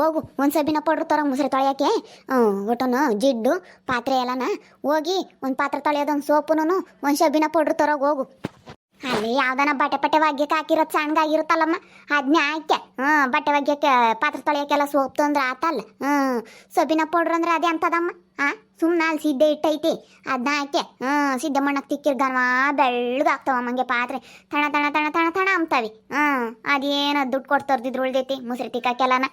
ಹೋಗು, ಒಂದು ಸಬಿನ ಪೌಡ್ರ್ ತರೋ ಮುಸ್ರೆ ತೊಳೆಯೋಕೆ. ಒಟ್ಟನು ಜಿಡ್ಡು, ಪಾತ್ರೆ ಎಲ್ಲನ ಹೋಗಿ ಒಂದು ಪಾತ್ರೆ ತೊಳೆಯೋದೊಂದು ಸೋಪುನು ಒಂದು ಸಬಿನ ಪೌಡ್ರ್ ತರೋಗಿ ಹೋಗು. ಅಲ್ಲಿ ಯಾವ್ದನ ಬಟ್ಟೆ ಪಟ್ಟೆ ಒಗ್ಯಕ್ಕೆ ಹಾಕಿರೋದು ಸಣ್ಣಗಾಗಿರುತ್ತಲ್ಲಮ್ಮ ಅದನ್ನೇ ಹಾಕ್ಯ. ಹ್ಞೂ, ಬಟ್ಟೆ ಒಗ್ಯಕ್ಕೆ, ಪಾತ್ರೆ ತೊಳೆಯೋಕ್ಕೆಲ್ಲ ಸೋಪ್ ತಂದ್ರೆ ಆತಲ್ಲ. ಹ್ಞೂ ಸಬಿನ ಪೌಡ್ರ್ ಅಂದ್ರೆ ಅದೇ ಅಂತದಮ್ಮ. ಹಾಂ ಸುಮ್ಮನೆ ಅಲ್ಲಿ ಸಿದ್ದೆ ಇಟ್ಟೈತಿ ಅದನ್ನ ಹಾಕ್ಯ. ಹ್ಞೂ ಸಿದ್ದೆ ಮಣ್ಣಕ್ಕೆ ತಿಕ್ಕಿರ್ಗನ್ವ ಬೆಳ್ಳಗಾಗ್ತಾವ ಮಂಗೆ ಪಾತ್ರೆ. ತಣ ತಣ ತಣ ತಣ ತಣ ಅಂತಾವಿ. ಹ್ಞೂ, ಅದೇನೋ ದುಡ್ಡು ಕೊಟ್ಟು ತರ್ದಿದ್ರು ಉಳ್ದೈತಿ ಮುಸ್ರಿ ತಿಕ್ಕಾಕೆಲ್ಲನ.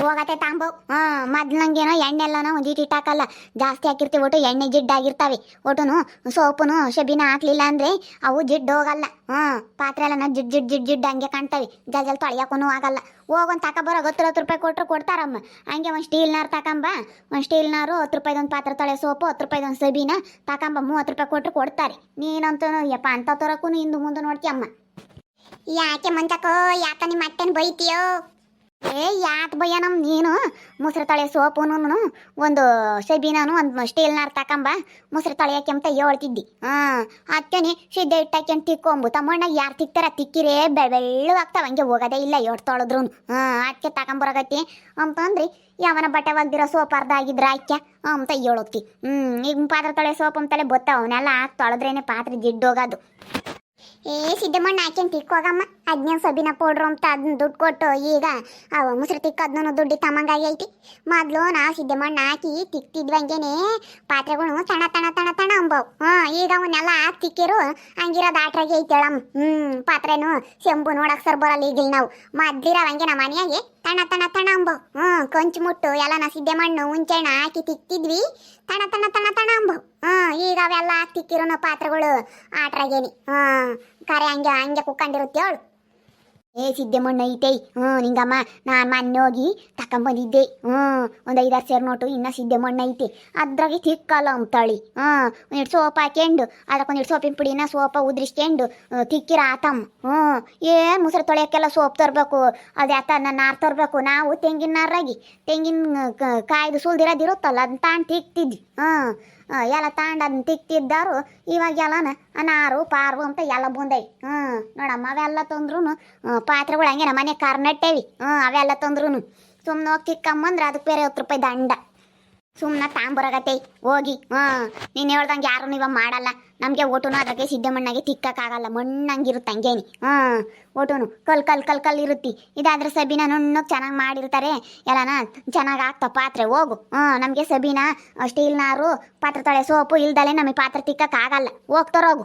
ಹೋಗತ್ತೆ ತಾಂಬು. ಹಾ ಮೊದ್ಲಂಗೇನೋ ಎಣ್ಣೆ ಎಲ್ಲನ ಒಂದಿಟ್ಟು ಇಟ್ಟಾಕಲ್ಲ. ಜಾಸ್ತಿ ಹಾಕಿರ್ತೀವಿ ಒಟ್ಟು ಎಣ್ಣೆ ಜಿಡ್ಡಾಗಿರ್ತಾವೆ. ಒಟ್ಟುನು ಸೋಪುನು ಶಬಿನ ಹಾಕ್ಲಿಲ್ಲ ಅಂದ್ರೆ ಅವು ಜಿಡ್ಡು ಹೋಗಲ್ಲ. ಹ್ಞೂ ಪಾತ್ರೆ ಎಲ್ಲ ಜಿಡ್ ಜಿಡ್ ಜಿಡ್ ಜಿಡ್ ಹಂಗೆ ಕಾಣ್ತಾವೆ. ಜಲ್ ಜಲ್ ತೊಳೆಯಕ್ಕೂ ಆಗಲ್ಲ. ಹೋಗೊಂದು ತಕ ಹತ್ತು ಹತ್ತು ರೂಪಾಯಿ ಕೊಟ್ಟರು ಕೊಡ್ತಾರಮ್ಮ. ಹಂಗೆ ಒಂದು ಸ್ಟೀಲ್ನಾರು ತಕೊಂಬ, ಒಂದು ಸ್ಟೀಲ್ನಾರು ಹತ್ತು ರೂಪಾಯಿದೊಂದು ಪಾತ್ರೆ ತೊಳೆ ಸೋಪು ಹತ್ತು ರೂಪಾಯಿದೊಂದು ಸಬಿನ ತಕೊಂಬ ಮೂವತ್ತು ರೂಪಾಯಿ ಕೊಟ್ಟರು ಕೊಡ್ತಾರೆ. ನೀನಂತೂ ಯಪ್ಪ ಅಂತ ತರಕ್ಕೂ ಹಿಂದೆ ಮುಂದೆ ನೋಡ್ತೀಯಮ್ಮ. ಯಾಕೆ ಮಂತಕೋ ಯಾಕ ನಿಮ್ಮ ಅತ್ತೆನ ಬೈತೀಯೋ? ಏ, ಯಾತ್ ಭಯ ನಮ್ ನೀನು? ಮೊಸರು ತಳೆ ಸೋಪುನು ಒಂದು ಸೆಬಿನಾನು ಒಂದು ಸ್ಟೀಲ್ನಾರ್ ತಕೊಂಬ, ಮೊಸರು ತೊಳೆಯಕ್ಕೆ ಅಂತ ಹೇಳ್ತಿದ್ದಿ ಹಾಂ ಅತ್ತೇನೆ ಸಿದ್ದೆ ಇಟ್ಟಾಕ್ಯಂತ ತಿಕ್ಕೊಂಬು. ತಮ್ಮಣ್ಣ ಯಾರು ತಿಕ್ತಾರ ತಿಕ್ಕಿರೇ ಬೆಳ್ಳು ಆಗ್ತಾವ ಹಂಗೆ ಹೋಗೋದೇ ಇಲ್ಲ ಎಷ್ಟು ತೊಳೆದ್ರು ಹಾಂ ಅದಕ್ಕೆ ತಕೊಂಬರಗತ್ತಿ. ಅಂತಂದ್ರಿ, ಯಾವನ ಬಟ್ಟೆ ಒಗ್ದಿರೋ ಸೋಪ್ ಅರ್ಧ ಆಗಿದ್ರ ಆಕ್ಯ ಅಂತ ಹೇಳೋಗ್ತಿ ಹ್ಞೂ ಈಗ ಪಾತ್ರೆ ತೊಳೆ ಸೋಪ್ ಅಂತಲೇ ಬತ್ತಾವ. ಅವನ್ನೆಲ್ಲ ಹಾಕಿ ತೊಳೆದ್ರೇನೆ ಪಾತ್ರೆ ಜಿಡ್ಡೋಗೋದು. ಏ ಸಿದ್ದಮ್ಮಣ್ಣ ಹಾಕ್ಯಂತ ತಿಕ್ಕೋಗಮ್ಮ ಅದ್ನೇ ಸಬಿನ ಪೌಡ್ರು ಅಂತ ಅದನ್ನ ದುಡ್ಡು ಕೊಟ್ಟು ಈಗ ಅವ ಮುಸ್ರು ತಿಕ್ಕ ಅದನ್ನು ದುಡ್ಡು ತಮ್ಮಂಗಾಗಿ ಐತಿ. ಮೊದಲು ನಾ ಸಿದ್ದಮ್ಮಣ್ಣ ಹಾಕಿ ತಿಕ್ತಿದ್ವಂಗೆನೆ ಪಾತ್ರೆಗಳು ತಣ ತಣ ತಣ ತಣ ಅಂಬವು. ಹಾಂ, ಈಗ ಅವನ್ನೆಲ್ಲ ಹಾಕಿ ತಿಕ್ಕಿರು ಹಂಗಿರೋದು ಆಟ್ರಾಗೆ ಐತೇಳಮ್ಮ ಹ್ಞೂ ಪಾತ್ರೆನು ಸೆಂಬು ನೋಡಕ್ಕೆ ಸರ್ ಬರಲ್ಲ ಈಗಿಲ್ಲ ನಾವು. ಮೊದ್ಲಿರವಂಗೆ ನಮ್ಮ ಮನೆಯಾಗೆ. ತಣ ತಣ ತಣ ಅಂಬೋ. ಹ್ಞೂ ಕಂಚು ಮುಟ್ಟು, ಎಲ್ಲನ ಸಿದ್ದೆ ಮಣ್ಣು ಹುಂಚೆಣ್ಣ ಹಾಕಿ ತಿಕ್ತಿದ್ವಿ. ತಣ ತಣ ತಣ ತಣ ಅಂಬೋ. ಹ್ಞೂ ಈಗ ಅವೆಲ್ಲ ಹಾಕಿ ಪಾತ್ರಗಳು ಪಾತ್ರೆಗಳು. ಆಟ್ರಾಗೇನಿ. ಹ್ಞೂ ಕರೆ ಹಂಗೆ ಹಂಗೆ ಕುಕ್ಕಂಡಿರುತ್ತೆ ಅವಳು. ಏ ಸಿದ್ದೆಮಣ್ಣ ಐತೆ ಹ್ಞೂ, ನಿಂಗಮ್ಮ, ನಾನು ಮೊನ್ನೆ ಹೋಗಿ ತಕೊಂಬಂದಿದ್ದೆ. ಹ್ಞೂ, ಒಂದು ಐದಾರು ಸೇರು ನೋಟು, ಇನ್ನು ಸಿದ್ದೆಮಣ್ಣ ಐತೆ. ಅದ್ರಾಗೆ ತಿಕ್ಕಲ್ಲ ಅಂತಾಳಿ ಹ್ಞೂ ಒಂದಿಟ್ಟು ಸೋಪ್ ಅದಕ್ಕೆ ಅದಕ್ಕೊಂದಿಟ್ಟು ಸೋಪಿನ ಪುಡಿನ ಸೋಪ ಉದ್ರಿಸ್ಕೊಂಡು ತಿಕ್ಕಿರ ಆತಮ್ಮ ಹ್ಞೂ, ಏ ಮುಸ್ರೆ ತೊಳೆಯೋಕ್ಕೆಲ್ಲ ಸೋಪ್ ತರಬೇಕು, ಅದು ಯಾತ ನಾರು ತರಬೇಕು. ನಾವು ತೆಂಗಿನ ನಾರಾಗಿ, ತೆಂಗಿನ ಕಾಯ್ದು ಸುಲ್ದಿರೋದಿರುತ್ತಲ್ಲ ಅದನ್ನ ತಾನು ತಿಕ್ತಿದ್ವಿ. ಆ, ಎಲ್ಲ ತಾಂಡದ ತಿಕ್ತಿದ್ದಾರು. ಇವಾಗ ಎಲ್ಲನ ನಾರು ಪಾರು ಅಂತ ಎಲ್ಲ ಬಂದೈ. ಹ್ಞೂ ನೋಡಮ್ಮ ಅವೆಲ್ಲ ತಂದ್ರು ಪಾತ್ರೆಗಳು ಹಂಗೆ ನಮ್ಮ ಮನೆ ಕಾರ್ನಟ್ಟೇವಿ. ಹ್ಞೂ ಅವೆಲ್ಲ ತಂದ್ರು ಸುಮ್ಮನೆ ಹೋಗಿ ಅದಕ್ಕೆ ಬೇರೆ ಹತ್ತು ರೂಪಾಯಿ ದಂಡ. ಸುಮ್ಮನೆ ತಾಂಬರಗತ್ತೆ ಹೋಗಿ. ಹಾ ನೀನು ಹೇಳ್ದಂಗೆ ಯಾರು ನೀವ ಮಾಡಲ್ಲ. ನಮಗೆ ಒಟುನು ಅದಕ್ಕೆ ಸಿದ್ದಮಣ್ಣಾಗೆ ತಿಕ್ಕಕ್ಕಾಗಲ್ಲ. ಮಣ್ಣಂಗಿರುತ್ತೆ ಹಂಗೇನಿ. ಹಾಂ ಓಟುನು. ಕಲ್ ಕಲ್ ಕಲ್ ಕಲ್ ಇರುತ್ತಿ. ಇದಾದ್ರೆ ಸಬೀನಾ ನುಣ್ಣಗೆ ಚೆನ್ನಾಗಿ ಮಾಡಿರ್ತಾರೆ. ಎಲ್ಲನ ಚೆನ್ನಾಗಿ ಆಗ್ತಾ ಪಾತ್ರೆ, ಹೋಗು. ಹಾಂ ನಮಗೆ ಸ್ಟೀಲ್ ಸ್ಟೀಲ್ನಾರು ಪಾತ್ರೆ ತೊಳೆ, ಸೋಪು ಇಲ್ದಲೆ ನಮಗೆ ಪಾತ್ರೆ ತಿಕ್ಕಕ್ಕಾಗಲ್ಲ. ಹೋಗ್ತಾರೋಗು ಹೋಗು.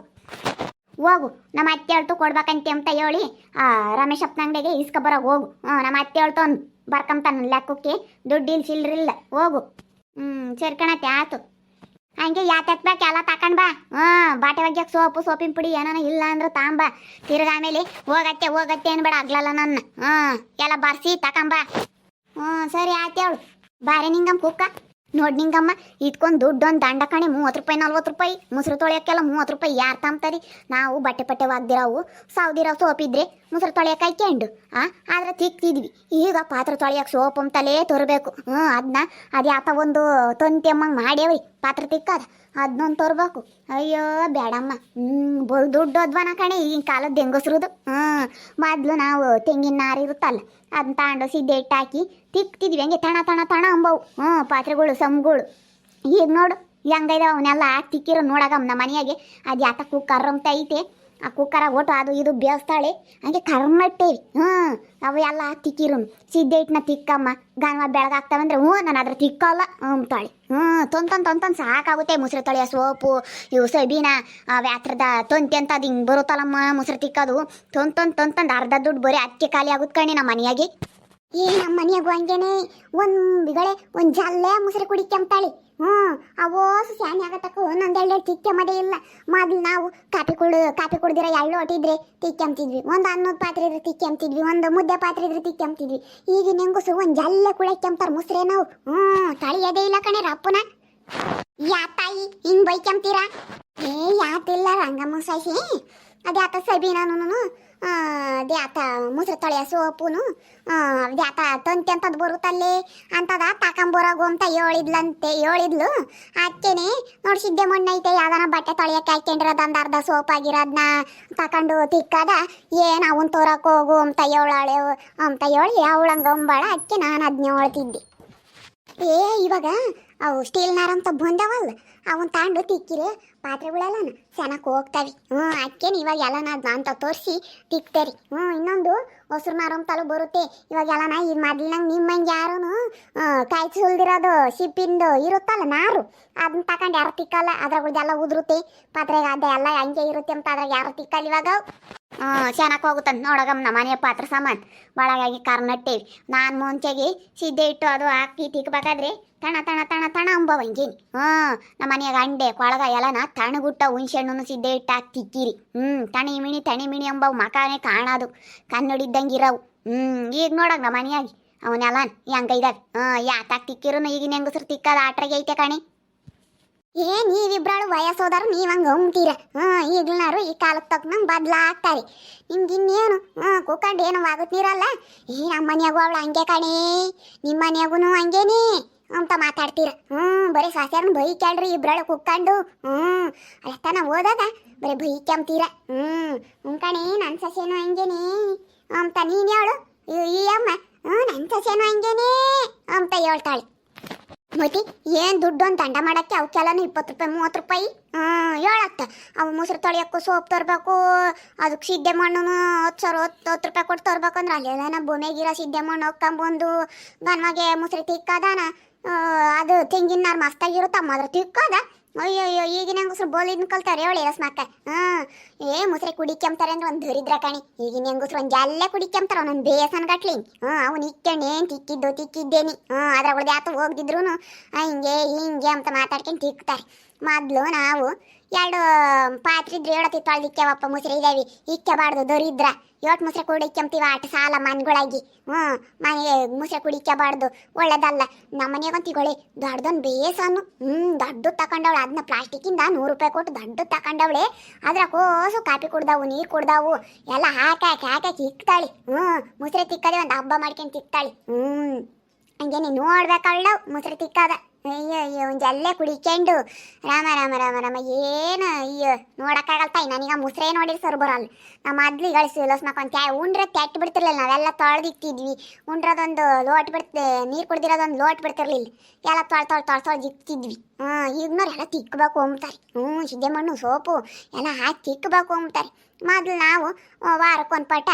ಹೋಗು. ನಮ್ಮ ಅತ್ತೆ ಹೇಳ್ತು ಕೊಡ್ಬೇಕಂತೆ ಅಂತ ಹೇಳಿ, ಆ ಅಪ್ಪನಂಗಡಿಗೆ ಇಸ್ಕೊಬರೋಗ ಹೋಗು. ಹಾಂ ನಮ್ಮ ಅತ್ತೆ ಹೇಳ್ತಾನು ಬರ್ಕಂತಾನ ಲೆಕ್ಕಕ್ಕೆ. ದುಡ್ಡು ಇಲ್ಲ. ಹೋಗು. ಹ್ಞೂ ಸೇರ್ಕಣತ್ತೆ ಆತು ಹಂಗೆ ಯಾತತ್ ಬೇಕು ಎಲ್ಲ ತಕೊಂಡ್ ಬಾ. ಹಾ, ಬಾಟೆ ಒಗ್ಯಕ್ಕೆ ಸೋಪು, ಸೋಪಿನ ಪುಡಿ ಏನಾನ ಇಲ್ಲ ಅಂದ್ರೆ ತಾಂಬ. ತಿರ್ಗ ಆಮೇಲೆ ಹೋಗತ್ತೆ ಹೋಗತ್ತೆ ಅನ್ಬೇಡ ಆಗ್ಲಲ್ಲ ನನ್ನ. ಹಾ ಎಲ್ಲ ಬರ್ಸಿ ತಕೊಂಬ ಹ್ಞೂ ಸರಿ, ಆಯ್ತು ಹೇಳು. ಬಾರೆ ಕುಕ್ಕ. ನೋಡ್ ನಿಂಗಮ್ಮ ಇಟ್ಕೊಂಡು ದುಡ್ಡು ಒಂದು ದಂಡ ಕಣೆ ಮೂವತ್ತು ರೂಪಾಯಿ, ನಲ್ವತ್ತು ರೂಪಾಯಿ, ಮೊಸರು ತೊಳೆಯೋಕ್ಕೆಲ್ಲ ಮೂವತ್ತು ರೂಪಾಯಿ ಯಾರು ತಾಂಬ್ತಾರೆ? ನಾವು ಬಟ್ಟೆ ಪಟ್ಟೆ ಒಗ್ದಿರೋವು ಸೋಪ್ ಸೋಪಿದ್ರೆ ಮೊಸರು ತೊಳೆಯೋಕೆ ಹಾಕ್ಯಂಡು ಆ? ಆದ್ರೆ ತಿಕ್ತಿದ್ವಿ. ಈಗ ಪಾತ್ರೆ ತೊಳೆಯೋಕೆ ಸೋಪ್ ಅಂತಲೇ ತರಬೇಕು. ಹ್ಞೂ ಅದನ್ನ ಅದು ಯಾತ ಒಂದು ತಂತಿ ಅಮ್ಮಂಗೆ ಮಾಡ್ಯಾವ್ರಿ, ಪಾತ್ರೆ ತಿಕ್ಕದ. ಅದನ್ನೊಂದು ತೋರ್ಬೇಕು. ಅಯ್ಯೋ ಬೇಡಮ್ಮ ಹ್ಞೂ ಬಲ್ ದುಡ್ಡು ಅದ್ವನ ಕಣೆ, ಈಗಿನ ಕಾಲದ ಹೆಂಗಸ್ರದು ಹ್ಞೂ ಮೊದಲು ನಾವು ತೆಂಗಿನ ನಾರು ಇರುತ್ತಲ್ಲ ಅದನ್ನ ತಗೊಂಡು ಸಿದ್ದೆ ಇಟ್ಟು ಹಾಕಿ ತಿಕ್ತಿದ್ವಿ. ಹಂಗೆ ತಣ ತಣ ತಣ ಅಂಬವು. ಹ್ಞೂ ಪಾತ್ರೆಗಳು ಸಮ್ಗಳು ಈಗ ನೋಡು ಹೆಂಗೈದ ಅವನ್ನೆಲ್ಲ ಹಾಕಿ ತಿಕ್ಕಿರೋ ನೋಡಾಗಮ್ಮ ನಮ್ಮ ಮನೆಯಾಗೆ. ಅದು ಯಾತಕ್ಕೂ ಕುಕ್ಕರ್ ಅಂತ ಐತೆ. ಆ ಕುಕ್ಕರ ಒಟ್ಟು ಅದು ಇದು ಬೇಯಿಸ್ತಾಳೆ ಹಂಗೆ ಕರ್ಮಟ್ಟೇವಿ ಹ್ಞೂ, ಅವು ಎಲ್ಲ ತಿಕ್ಕಿರು ಇಟ್ಟನ ತಿಕ್ಕಮ್ಮ ಗಾನ ಬೆಳಗಾಗ್ತಾವಂದ್ರೆ ಹ್ಞೂ, ನಾನು ಅದ್ರ ತಿಕ್ಕಲ್ಲ ಅಂತಾಳೆ. ಹ್ಞೂ ತೊಂತನ್ ತೊಂತನ್ ಸಾಕಾಗುತ್ತೆ ಮೊಸರು ತೊಳೆಯ ಸೋಪು, ಇವು ಸಬೀನ ವ್ಯಾತ್ರದ ತೊಂತಿ ಅಂತ ಅದು ಹಿಂಗೆ ಬರುತ್ತಲ್ಲಮ್ಮ ಮುಸ್ರೆ ತಿಕ್ಕೋದು. ತೊಂತನ್ ತೊಂತಂದು ಅರ್ಧ ದುಡ್ಡು ಬರೀ ಅಕ್ಕಿ ಖಾಲಿ ಆಗುತ್ತೆ ಕಣಿ ನಮ್ಮ ಮನೆಯಾಗೆ ಈ ನಮ್ಮ ಮನೆಯಾಗ ಹಂಗೇನೆ. ಒಂದು ಬಿಗಳೆ, ಒಂದು ಜಲ್ಲೆ ಕುಡಿ ಕುಡಿಕೆಂತಾಳೆ ಹ್ಞೂ ಅವೋ ಸ್ಯಾನಿ ಆಗತ್ತಕ್ಕ ಒಂದೊಂದೆರಡು ಮದೇ ಇಲ್ಲ. ಮೊದ್ಲು ನಾವು ಕಾಫಿ ಕುಡು, ಕಾಫಿ ಕುಡ್ದಿರ ಎಳ್ಳು ಹೊಟ್ಟಿದ್ರೆ ತಿಕ್ಕೆಂಬ್ತಿದ್ವಿ ಒಂದು ಅನ್ನದ ಪಾತ್ರೆ ಇದ್ರೆ ತಿಕ್ಕೆಂಬ್ತಿದ್ವಿ ಒಂದು ಮುದ್ದೆ ಪಾತ್ರೆ ಇದ್ರೆ ತಿಕ್ಕೆಂತಿದ್ವಿ ಈಗಿನ ಸು ಒಂದು ಜಲ್ಲೆ ಕುಳಕ್ಕೆಂತಾರ ಮುಸ್ರೆ ನಾವು. ಹ್ಞೂ ತಳಿಯದೇ ಇಲ್ಲ ಕಣೆ ರಪ್ಪನ. ಯಾ ತಾಯಿ, ಹಿಂಗ್ ಬೈಕೆಂಬ್ತೀರಾ ಏ, ಯಾತಿಲ್ಲ ರಂಗಮ್ಮ ಸಾಯಿಸಿ ಅದ್ಯಾಕ ಸಬೀನಾನು ದ್ಯಾತ ಮೊಸರು ತೊಳೆಯ ಸೋಪುನು ದ್ಯಾತ ತಂತಿ ಅಂತದ್ ಬರುತ್ತಲ್ಲಿ ಅಂತದ ತಕೊಂಬರೋಗು ಅಂತ ಹೇಳಿದ್ಲಂತೆ ಹೇಳಿದ್ಲು ಅದಕ್ಕೇನೆ ನೋಡಿ ಸಿದ್ದೆ ಮಣ್ಣೈತೆ ಯಾವ್ದಾನ ಬಟ್ಟೆ ತೊಳೆಯಕ್ಕೆ ಹಾಕೊಂಡಿರೋದು ಒಂದ್ ಅರ್ಧ ಸೋಪ್ ಆಗಿರೋದನ್ನ ತಕೊಂಡು ತಿಕ್ಕದ, ಏನು ಅವನ್ ತೋರಕ್ಕೆ ಹೋಗು ಅಂತ ಹೇಳಾಳೆ ಅಂತ ಹೇಳಿ ಅವಳಂಗ ಅಂಬಾಳ. ಅದಕ್ಕೆ ನಾನು ಅದನ್ನ ಹೇಳ್ತಿದ್ದೆ ಏ, ಇವಾಗ ಅವು ಸ್ಟೀಲ್ನಾರ ಅಂತ ಬಂದವಲ್ಲ, ಅವನ್ ತಾಂಡು ತಿಕ್ಕಿರಿ ಪಾತ್ರೆಗಳೆಲ್ಲ ಚೆನ್ನಾಗಿ ಹೋಗ್ತಾವಿ ಹ್ಞೂ ಅದಕ್ಕೇನು ಇವಾಗ ಎಲ್ಲ ಅಂತ ತೋರಿಸಿ ತಿಕ್ತೇರಿ. ಹ್ಞೂ, ಇನ್ನೊಂದು ಹೊಸರು ನಾರು ಬರುತ್ತೆ. ಇವಾಗ ಎಲ್ಲ ಈ ಮೊದ್ಲಿನಂಗೆ ನಿಮ್ಮಂಗೆ ಯಾರೂ ಕಾಯಿ ಸುಲ್ದಿರೋದು, ಸಿಪ್ಪಿಂದು ಇರುತ್ತಲ್ಲ ನಾರು ಅದನ್ನ ತಕೊಂಡು ಯಾರು ತಿಕ್ಕಲ್ಲ ಅದ್ರಾಗಳ್ದೆಲ್ಲ ಉದುರುತ್ತೆ. ಪಾತ್ರೆಗೆ ಅದೇ ಎಲ್ಲ ಹಂಗೆ ಇರುತ್ತೆ ಅಂತ ಅದ್ರಾಗ ಯಾರು ತಿಕ್ಕಲ್ಲ ಇವಾಗ ಹ್ಞೂ ಚೆನ್ನಾಗಿ ಹೋಗುತ್ತಂತ ನೋಡಗಮ್ಮ ನಮ್ಮ ಮನೆಯ ಪಾತ್ರ ಸಾಮಾನು ಒಳಗಾಗಿ ಕರ್ನಾಟಕ ನಾನು ಮುಂಚೆಗೆ ಸಿದ್ದೆ ಇಟ್ಟು ಅದು ಹಾಕಿ ತಿಕ್ಕಬೇಕಾದ್ರೆ ತಣ ತಣ ತಣ ತಣ ಅಂಬವ ಹಿಂಗೇನಿ. ಹ್ಞೂ ನಮ್ಮ ಅಂಡೆ, ಕೊಳಗ ಎಲ್ಲನ ತಣಗುಟ್ಟ ಹುಣ್ಸೆಣ್ಣು ಸಿದ್ದೆ ಇಟ್ಟು ಹಾಕಿ ತಿಕ್ಕಿರಿ. ಹ್ಞೂ ತಣಿ ಮಿಣಿ ತಣಿ ಮಿಣಿ ಅಂಬವು ಮಕಾನೆ ಕಾಣೋದು. ಕನ್ನಡಿದ್ದಂಗೆ ಇರವು. ಹ್ಞೂ ಈಗ ನೋಡಗ ನಮ್ಮ ಮನೆಯಾಗಿ. ಅವನ್ನೆಲ್ಲ ಹೆಂಗ ಇದಾವೆ ಹ್ಞೂ ಯಾತಾಗ ತಿಕ್ಕಿರು ಈಗಿನ ಹೆಂಗಸ್ರು ತಿಕ್ಕದ ಆಟ್ರಾಗೆ ಐತೆ ಕಣೆ. ಏ, ನೀವಿಬ್ರಾಳು ವಯಸ್ಸೋದಾರು ನೀವಂಗೆ ಹಂಗ ಅಂತೀರ ಹ್ಮ್ ಈಗ್ಲನಾರು ಈ ಕಾಲಕ್ಕೆ ತಕ್ಕನಂಗೆ ಬದಲಾಗ್ತಾರೆ. ನಿಮ್ಗೆ ಇನ್ನೇನು? ಹಾಂ, ಕೂಕಂಡು ಏನು ಆಗುತ್ತೀರಲ್ಲ ಈ ನಮ್ಮ ಮನೆಯಾಗೂ ಅವಳು ಹಂಗೆ ಕಣೇ. ನಿಮ್ಮ ಮನೆಯಾಗೂ ಹಂಗೇನಿ ಅಂತ ಮಾತಾಡ್ತೀರ. ಹ್ಞೂ, ಬರೀ ಸಾಸ್ಯಾರನ್ನ ಕೇಳ್ರಿ ಇಬ್ರಾಳು ಕುಕ್ಕಂಡು ಹ್ಞೂ ಅಷ್ಟನ ಹೋದಾಗ ಬರೀ ಬೈಕ್ಯಂತೀರ ಹ್ಞೂ ಹ್ಞೂ ಕಣೇ ನನ್ನ ಸಸ್ಯನು ಹಂಗೇನೇ ಅಂತ ನೀನು ಹೇಳು ಈ ಅಮ್ಮ? ಹ್ಞೂ ನನ್ನ ಸಸ್ಯನು ಹಂಗೇನೇ ಅಂತ ಹೇಳ್ತಾಳೆ. ಮತ್ತೆ ಏನ್ ದುಡ್ಡು ಅಂತ ದಂಡ ಮಾಡಕ್ಕೆ ಅವಕ್ಕೆಲ್ಲನೂ ಇಪ್ಪತ್ತು ರೂಪಾಯಿ, ಮೂವತ್ತು ರೂಪಾಯಿ? ಹ್ಮ್ ಹೇಳತ್ತ. ಅವು ಮೊಸರು ತೊಳೆಯೋಕ್ಕೂ ಸೋಪ್ ತರಬೇಕು, ಅದಕ್ಕೆ ಸಿದ್ದೆ ಮಣ್ಣು ಹತ್ತು ಸಾವಿರ, ಹತ್ತು ಹತ್ತು ರೂಪಾಯಿ ಕೊಟ್ಟು ತರ್ಬೇಕಂದ್ರೆ ಅಲ್ಲೆಲ್ಲ ಭೂಮಿಯಾಗಿರೋ ಸಿದ್ದೆ ಮಣ್ಣು ಹೋಗ್ಕೊಂಬಂದು ಗನ್ಮಗೆ ಮೊಸರು ತಿಕ್ಕದಾನ. ಅದು ತೆಂಗಿನ ನಾರು ಮಸ್ತಾಗಿರುತ್ತೆ ಅದ್ರ ತಿಕ್ಕದ? ಅಯ್ಯೋ ಅಯ್ಯೋ ಈಗಿನ ಹೆಂಗಸ್ರು ಬೋಲಿನ ಕಲ್ತಾರೆ ಹೇಳಿ ಅಸ್ಮಾಕ ಹ್ಮ್ ಏ ಮುಸ್ರೆ ಕುಡಿಕೆಂಬ್ತಾರೆ ಅಂದ್ರೆ ಒಂದು ದರಿದ್ರ ಕಣಿ. ಈಗಿನ ಹೆಂಗಸ್ರು ಒಂದು ಎಲ್ಲ ಕುಡಿಕೆಂಬ್ತಾರ ಒಂದೊಂದು ಬೇಸನ್ ಗಟ್ಲಿ. ಹ್ಮ್ ಅವ್ನು ಇಕ್ಕೊಂಡು ಏನ್ ತಿಕ್ಕಿದ್ದು ತಿಕ್ಕಿದ್ದೇನಿ. ಹ್ಮ್ ಅದ್ರೊಳಗೆ ಯಾತು ಹೋಗ್ದಿದ್ರು ಹಿಂಗೆ ಹಿಂಗೆ ಅಂತ ಮಾತಾಡ್ಕೊಂಡು ತಿಕ್ತಾರೆ. ಮೊದ್ಲು ನಾವು ಎರಡು ಪಾತ್ರೆ ಇದ್ರೆ ಹೇಳತಿ ತೊಳ್ದಿಕ್ಕವಪ್ಪ ಮುಸ್ರೆ. ಇದೇವಿ ಇಕ್ಕಬಾರ್ದು ದೊರಿದ್ರ. ಯೋಟ್ ಮುಸ್ರೆ ಕುಡಿಕೆಂಬ್ತೀವ ಆಟ ಸಾಲ ಮನ್ಗಳಾಗಿ. ಹ್ಞೂ ಮನೆ ಮುಸ್ರೆ ಕುಡಿಕಬಾರ್ದು ಒಳ್ಳೇದಲ್ಲ. ನಮ್ಮ ಮನೆಗಂತ ತಗೊಳ್ಳಿ ದೊಡ್ಡದೊಂದು ಬೇಸನ್ನು ಹ್ಞೂ, ದೊಡ್ಡದು ತಕೊಂಡವಳೆ. ಅದನ್ನ ಪ್ಲಾಸ್ಟಿಕ್ಕಿಂದ ನೂರು ರೂಪಾಯಿ ಕೊಟ್ಟು ದೊಡ್ಡದು ತಕೊಂಡವಳೆ. ಅದ್ರ ಕೋಸು ಕಾಪಿ ಕುಡ್ದಾವು, ನೀರು ಕುಡ್ದಾವು. ಎಲ್ಲ ಹಾಕಾಕಿ ಹಾಕಾಕಿ ಇಕ್ತಾಳಿ. ಹ್ಞೂ, ಮುಸ್ರೆ ತಿಕ್ಕದೆ ಒಂದು ಹಬ್ಬ ಮಾಡ್ಕೊಂಡು ತಿಕ್ತಾಳಿ. ಹ್ಞೂ ನೀನು ನೋಡ್ಬೇಕಳ್ಳ ಮುಸ್ರೆ ತಿಕ್ಕದ ಅಯ್ಯೋ ಅಯ್ಯೋ, ಒಂದು ಜಲ್ಲೆ ಕುಡಿಕೊಂಡು. ರಾಮ ರಾಮ ರಾಮ ರಾಮ, ಏನು, ಅಯ್ಯೋ ನೋಡಕ್ಕಾಗಲ್ಲ ನನಗೆ ಮುಸ್ರೆ ನೋಡಿರಿ ಸರ್ ಬರಲ್ಲ ನಮ್ಮ ಮೊದ್ಲು ಗಳಿಸಿಲ್ಲ ಒಂದು ಉಂಡ್ರೆ ತೆಟ್ಟು ಬಿಡ್ತಿರ್ಲಿಲ್ಲ ನಾವೆಲ್ಲ ತೊಳೆದಿಕ್ತಿದ್ವಿ. ಉಂಡ್ರದೊಂದು ಲೋಟ್ ಬಿಡ್ತೆ, ನೀರು ಕುಡ್ದಿರೋದೊಂದು ಲೋಟ್ ಬಿಡ್ತಿರ್ಲಿಲ್ಲ. ಎಲ್ಲ ತೊಳ್, ತೊಳೆ ತೊಳ್, ತೊಳೆ ಇಕ್ತಿದ್ವಿ ಹ್ಞೂ ಈಗಿನವ್ರು ಎಲ್ಲ ತಿಕ್ಕಬೇಕು ಅಂಬ್ತಾರೆ. ಹ್ಞೂ ಸಿದ್ದೆ ಮಣ್ಣು ಸೋಪು ಎಲ್ಲ ಹಾಕಿ ತಿಕ್ಕಬೇಕು ಅಂಬ್ತಾರೆ. ಮೊದ್ಲು ನಾವು ವಾರಕ್ಕೊಂದು ಪಟ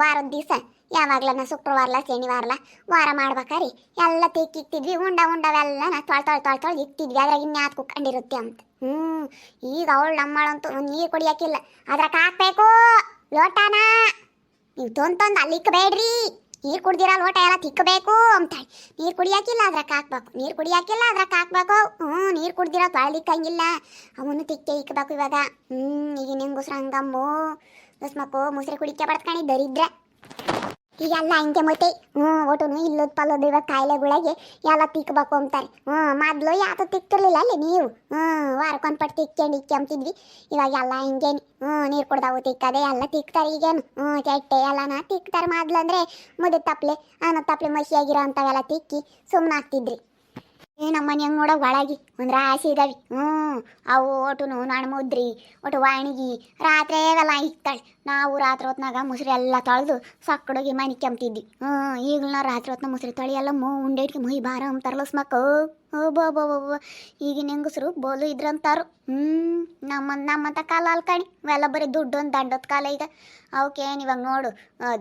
ವಾರದ ದಿವಸ ಯಾವಾಗ್ಲನ ಶುಕ್ರವಾರಲ, ಶನಿವಾರಲ ವಾರ ಮಾಡ್ಬೇಕಾರಿ? ಎಲ್ಲ ತಿಕ್ಕಿಕ್ತಿದ್ವಿ, ಉಂಡ ಉಂಡವೆಲ್ಲ ನಾ ತೊಳ್ ತೊಳ್ ತೊಳ್ ತೊಳ್ ಇಕ್ತಿದ್ವಿ. ಅದ್ರಾಗ ಇನ್ಯಾತ್ ಕುಕ್ಕೊಂಡಿರುತ್ತೆ ಅಂತ. ಹ್ಞೂ ಈಗ ಅವಳು ನಮ್ಮಳಂತೂ ನೀರು ಕುಡಿಯಕ್ಕಿಲ್ಲ. ಅದ್ರಾಗ ಹಾಕ್ಬೇಕು, ಲೋಟನ. ನೀವು ತೊಂದ್ ತೊಂದು ಅಲ್ಲಿ ಇಕ್ಕಬೇಡ್ರಿ ನೀರು ಕುಡ್ದಿರ ಲೋಟ ಎಲ್ಲ ತಿಕ್ಕಬೇಕು ಅಂತಾಳೆ. ನೀರು ಕುಡಿಯಾಕಿಲ್ಲ ಅದ್ರಾಗ ಹಾಕ್ಬೇಕು. ನೀರು ಕುಡಿಯಾಕಿಲ್ಲ ಅದ್ರಾಗ ಹಾಕ್ಬೇಕು. ಹ್ಞೂ ನೀರು ಕುಡ್ದಿರ ತೊಳೆದಿಕ್ಕಂಗಿಲ್ಲ ಅವನು ತಿಕ್ಕೆ ಇಕ್ಕಬೇಕು ಇವಾಗ. ಹ್ಞೂ ಈಗ ಹೆಂಗುಸ್ರು ಹಂಗಮ್ಮು ದಸ್ಮಕ್ಕು ಮುಸ್ರೆ ಕುಡಿಕೆ ಬಡ್ಕಣಿ ದರಿದ್ರ. ಈಗೆಲ್ಲ ಹಿಂಗೆ ಮತ್ತೆ ಹ್ಞೂ, ಒಟ್ಟುನು ಇಲ್ಲದ ಪಲ್ಲದ ಇವಾಗ ಕಾಯಿಲೆಗಳಿಗೆ ಎಲ್ಲ ತಿಕ್ಕಬೇಕು ಅಂತಾರೆ. ಹ್ಞೂ, ಮೊದಲು ಯಾತ ತಿಕ್ತಿರ್ಲಿಲ್ಲ ಅಲ್ಲಿ? ನೀವು. ಹ್ಞೂ, ವಾರಕ್ಕೊಂದು ಪಟ್ಟು ತಿಕ್ಕೊಂಡು ಇಕ್ಕೊಂತಿದ್ವಿ ಇವಾಗ ಎಲ್ಲ ಹಿಂಗೇನು. ಹ್ಞೂ, ನೀರು ಕುಡ್ದಾವು ತಿಕ್ಕದೆ ಎಲ್ಲ ತಿಕ್ತಾರೆ ಈಗೇನು. ಹ್ಞೂ ಚಟ್ಟೆ ಎಲ್ಲನ ತಿಕ್ತಾರೆ ಮೊದಲು ಅಂದರೆ ಮುದ್ದೆ ತಪ್ಲೆ, ಅನ್ನ ತಪ್ಲೆ ಮಸಿಯಾಗಿರೋ ಅಂಥವೆಲ್ಲ ತಿಕ್ಕಿ ಸುಮ್ಮನೆ ಆಗ್ತಿದ್ರಿ. ಏ ನಮ್ಮನೆ ಹಂಗೆ ನೋಡೋ ಒಳಗಿ ಒಂದು ರಾಶಿ ಇದಾವೆ ಹ್ಞೂ, ಅವು ಒಟುನು ನಾನು ಮುದ್ರಿ, ಒಟ್ಟು ವಾಣಿಗಿ, ರಾತ್ರಿ ಎಲ್ಲ ಇಕ್ತಾಳೆ. ನಾವು ರಾತ್ರಿ ಹೊತ್ನಾಗ ಮುಸ್ರಿ ಎಲ್ಲ ತೊಳೆದು ಸಕ್ಕಡೋಗಿ ಮನೆ ಕೆಮ್ತಿದ್ವಿ. ಹ್ಞೂ, ಈಗಲೂ ನಾವು ರಾತ್ರಿ ಹೊತ್ನ ಮುಸ್ರಿ ತೊಳಿ ಎಲ್ಲ ಮೂ ಉಂಡೇಟ್ಗೆ ಮುಯಿ ಬಾರ ಅಂತಾರಲ್ಲ ಓ, ಬೋ ಬೋ ಬೋ ಬೋ. ಈಗಿನ ಹೆಂಗಸರು ಬೋಲು ಇದ್ರಂತಾರು. ಹ್ಞೂ ನಮ್ಮ ನಮ್ಮಂತ ಕಾಲ ಅಲ್ಕಣಿ ಇವೆಲ್ಲ ಬರೀ ದುಡ್ಡು ಒಂದು ದಂಡದ ಕಾಲ ಈಗ. ಅವಕ್ಕೇನು ಇವಾಗ ನೋಡು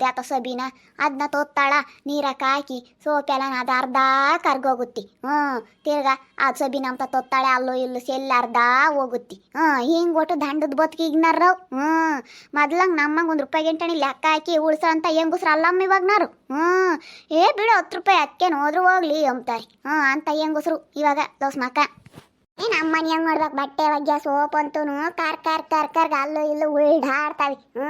ದ್ಯಾತ ಸಬೀನ ಅದನ್ನ ತೊತ್ತಾಳ ನೀರಕ್ಕೆ ಹಾಕಿ ಸೋಪೆಲ್ಲ ಅದು ಅರ್ಧ ಕರ್ಗೋಗುತ್ತಿ. ಹ್ಞೂ, ತಿರ್ಗಾ ಅದು ಸಬೀನ ಅಂತ ತೋತ್ತಾಳೆ, ಅಲ್ಲೋ ಇಲ್ಲೂ ಸೆಲ್ಲಿ ಅರ್ಧ ಹೋಗುತ್ತಿ. ಹ್ಞೂ, ಹಿಂಗೆ ಒಟ್ಟು ದಂಡದ ಬದುಕಿ ಈಗಿನಾರು ಹ್ಞೂ, ಮೊದ್ಲಂಗೆ ನಮ್ಮಂಗೆ ಒಂದು ರೂಪಾಯಿ ಗಂಟೆ ಲೆಕ್ಕ ಹಾಕಿ ಉಳ್ಸ ಅಂತ ಹೆಂಗುಸ್ರು ಅಲ್ಲಮ್ಮ ಇವಾಗ್ನಾರು ಹ್ಞೂ, ಏ ಬಿಡು, ಹತ್ತು ರೂಪಾಯಿ ಅದಕ್ಕೇನು ಹೋದ್ರು ಹೋಗ್ಲಿ ಅಂತಾರೆ ಹ್ಞೂ, ಅಂತ ಹೆಂಗುಸ್ರು. ಇವಾಗ ದೋಸ್ ಮಕ್ಕ ಏ ನಮ್ಮ ಮನ್ಯಾಗ ನೋಡ್ಬೇಕು ಬಟ್ಟೆ ಒಗ್ಯ, ಸೋಪ್ ಅಂತೂ ಕಾರ್, ಕರ್ ಕರ್ ಕರ್ ಅಲ್ಲೂ ಇಲ್ಲೂ ಉಳ್ದಾಡ್ತಾವೆ ಹ್ಞೂ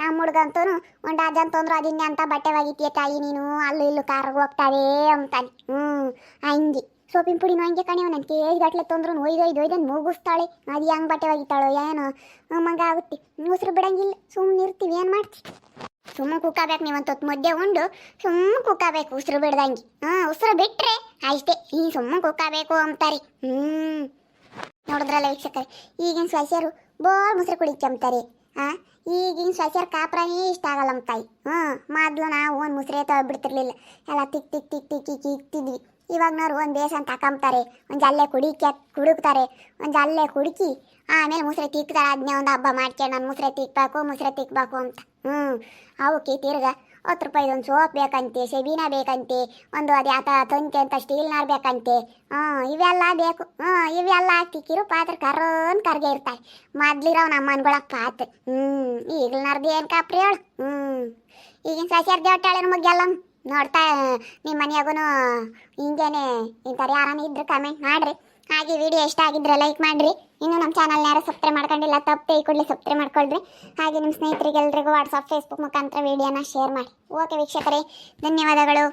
ನಮ್ಮ ಹುಡ್ಗಂತೂ ಒಂದು ಅಜ್ಜನ್ ತೊಂದ್ರೆ ಅದಿನ್ನೆ ಅಂತ ಬಟ್ಟೆ ಒಗಿತೀಯ ತಾಯಿ ನೀನು, ಅಲ್ಲೂ ಇಲ್ಲೂ ಕಾರ್ಗೆ ಹೋಗ್ತಾವೆ ಅಂತಾನೆ. ಹ್ಞೂ ಹಂಗೆ. ಸೋಪಿನ ಪುಡಿ ಹಂಗೆ ಕಣಿವ ನನ್ನ ಕೇಜ್ ಗಟ್ಲೆ ತೊಂದ್ರು ಒಯ್ದು ಒಯ್ದು ಒಯ್ದನ್ ಮುಗಿಸ್ತಾಳೆ. ಅದು ಹೆಂಗ್ ಬಟ್ಟೆ ಒಗಿತಾಳೋ ಏನೋ. ಮಂಗ ಆಗುತ್ತೆ. ಉಸಿರು ಬಿಡಂಗಿಲ್ಲ. ಸುಮ್ಮನೆ ಇರ್ತೀವಿ. ಏನು ಮಾಡ್ತಿ? ಸುಮ್ಮನೆ ಕುಕ್ಕಬೇಕು ನೀವಂತ ಹೊತ್ತು ಮುದ್ದೆ ಉಂಡು ಸುಮ್ಮನೆ ಕುಕ್ಕಬೇಕು ಉಸಿರು ಬಿಡ್ದಂಗೆ. ಹಾಂ ಉಸಿರು ಬಿಟ್ರೆ ಅಷ್ಟೇ ಈ ಸುಮ್ಮನೆ ಕುಕ್ಕಬೇಕು ಅಂತಾರೆ ಹ್ಞೂ ನೋಡಿದ್ರಲ್ಲ ವೀಕ್ಷಕರೇ, ಈಗಿನ ಸಸ್ಯರು ಬೋರ್ ಮುಸ್ರು ಕುಡಿಕೊಂತಾರೆ ಆ, ಈಗಿನ ಸಸ್ಯರ ಕಾಪ್ರಾನೇ ಇಷ್ಟ ಆಗಲ್ಲ ನಮ್ಮ ತಾಯಿ ಹ್ಞೂ ಮೊದಲು ನಾವು ಒಂದು ಮುಸ್ರೆ ಬಿಡ್ತಿರ್ಲಿಲ್ಲ. ಎಲ್ಲ ತಿಕ್ ತಿಕ್ ತಿಕ್ ತಿಕ್ ಇಕ್ತಿದ್ವಿ ಇವಾಗ್ನವ್ರು ಒಂದು ಅಂತ ಹಾಕಂತಾರೆ. ಒಂದು ಜಲ್ಲೆ ಕುಡಿಕೆ ಕುಡುಕ್ತಾರೆ. ಒಂದು ಜಲ್ಲೆ ಕುಡುಕಿ ಆಮೇಲೆ ಮುಸ್ರೆ ತಿಕ್ತಾರೆ ಅದನ್ನೇ ಒಂದು ಹಬ್ಬ ಮಾಡ್ಕೊಂಡು ನಾನು ಮುಸ್ರೆ ತಿಕ್ಬೇಕು ಮುಸ್ರೆ ತಿಕ್ಬೇಕು ಅಂತ. ಹ್ಞೂ ಅವಕ್ಕೆ ತಿರ್ಗ ಹತ್ತು ರೂಪಾಯಿದು ಒಂದು ಸೋಪ್ ಬೇಕಂತೆ, ಸೆಬೀನ ಬೇಕಂತೆ, ಒಂದು ಅದು ಆತ ತಂತೆ ಅಂತ ಸ್ಟೀಲ್ನಾರ್ ಬೇಕಂತೆ. ಹಾಂ, ಇವೆಲ್ಲ ಬೇಕು. ಹಾಂ, ಇವೆಲ್ಲ ಕಿರು ಪಾತ್ರೆ ಕರೋನ್ ಕರ್ಗೆ ಇರ್ತಾರೆ ಮೊದ್ಲಿರೋ ನಮ್ಮ ಅಮ್ಮನಗಳ ಪಾತ್ರೆ. ಹ್ಞೂ ಈಗಲ್ನಾರ್ದು ಏನು ಕಾಪ್ರಿ ಹೇಳು? ಹ್ಞೂ ಈಗಿನ ಸಸ್ಯರ್ದೆ ಹೊಟ್ಟಾಳೆ ನಮಗೆಲ್ಲ ನೋಡ್ತಾ, ನಿಮ್ಮ ಮನೆಯಾಗೂ ಹಿಂಗೇನೆ ಇಂಥವ್ರು ಯಾರನ್ನ ಇದ್ರೆ ಕಮೆಂಟ್ ಮಾಡಿರಿ. ಹಾಗೆ ವಿಡಿಯೋ ಇಷ್ಟ ಆಗಿದ್ರೆ ಲೈಕ್ ಮಾಡ್ರಿ. ಇನ್ನು ನಮ್ಮ ಚಾನಲ್ನ ಯಾರು ಸಬ್ಸ್ಕ್ರೈಬ್ ಮಾಡ್ಕೊಂಡಿಲ್ಲ, ತಪ್ಪೇ ಈ ಕೂಡಲೇ ಸಬ್ಸ್ಕ್ರೈಬ್ ಮಾಡ್ಕೊಳ್ರಿ. ಹಾಗೆ ನಿಮ್ಮ ಸ್ನೇಹಿತರಿಗೆಲ್ಲರಿಗೂ ವಾಟ್ಸಪ್ ಫೇಸ್ಬುಕ್ ಮುಖಾಂತರ ವಿಡಿಯೋನ ಶೇರ್ ಮಾಡಿ. ಓಕೆ ವೀಕ್ಷಕರೇ, ಧನ್ಯವಾದಗಳು.